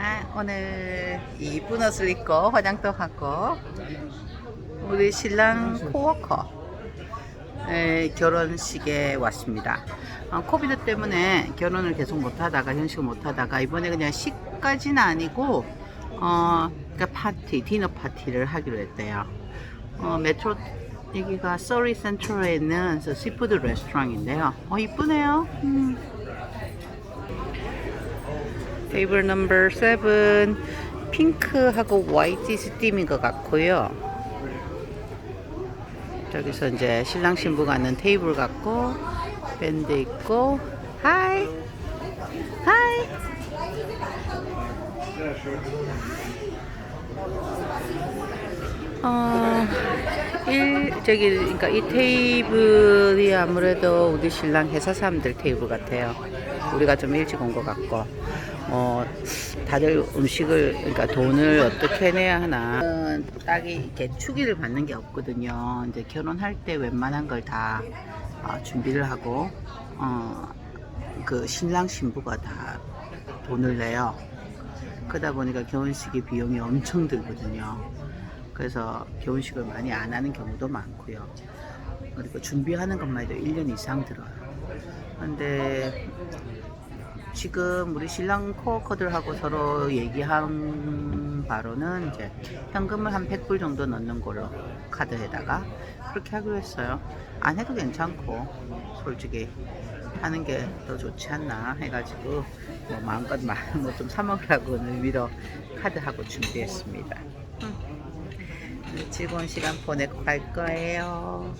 아, 오늘 이쁜 옷을 입고 화장도 하고 우리 신랑 코워커 의 결혼식에 왔습니다. 어, 코비드 때문에 결혼을 계속 못하다가 현식을 못하다가 이번에 그냥 식까지는 아니고 어, 그러니까 파티, 디너 파티를 하기로 했대요. 어, 메트로 여기가 서리 센트럴에 있는 저 시푸드 레스토랑인데요. 어 이쁘네요. 음. 테이블 넘버 7 핑크하고 화이트 스팀인 것 같고요. 저기서 이제 신랑 신부가 앉는 테이블 같고 밴드 있고 하이 하이 어, 일, 저기, 그러니까 이 테이블이 아무래도 우리 신랑 회사 사람들 테이블 같아요. 우리가 좀 일찍 온 것 같고, 어, 다들 음식을, 그러니까 돈을 어떻게 내야 하나. 어, 딱히 이렇게 축의를 받는 게 없거든요. 이제 결혼할 때 웬만한 걸다 준비를 하고, 어, 그 신랑 신부가 다 돈을 내요. 그러다 보니까 결혼식의 비용이 엄청 들거든요. 그래서 결혼식을 많이 안 하는 경우도 많고요. 그리고 준비하는 것만 해도 1년 이상 들어요. 근데 지금 우리 신랑 코어커들하고 서로 얘기한 바로는 이제 현금을 한 100불 정도 넣는 걸로 카드에다가 그렇게 하기로 했어요. 안 해도 괜찮고 솔직히 하는 게 더 좋지 않나 해가지고 뭐 마음껏 뭐좀 사먹으라고는 의미로 카드하고 준비했습니다. 음. 즐거운 시간 보내고 갈 거예요.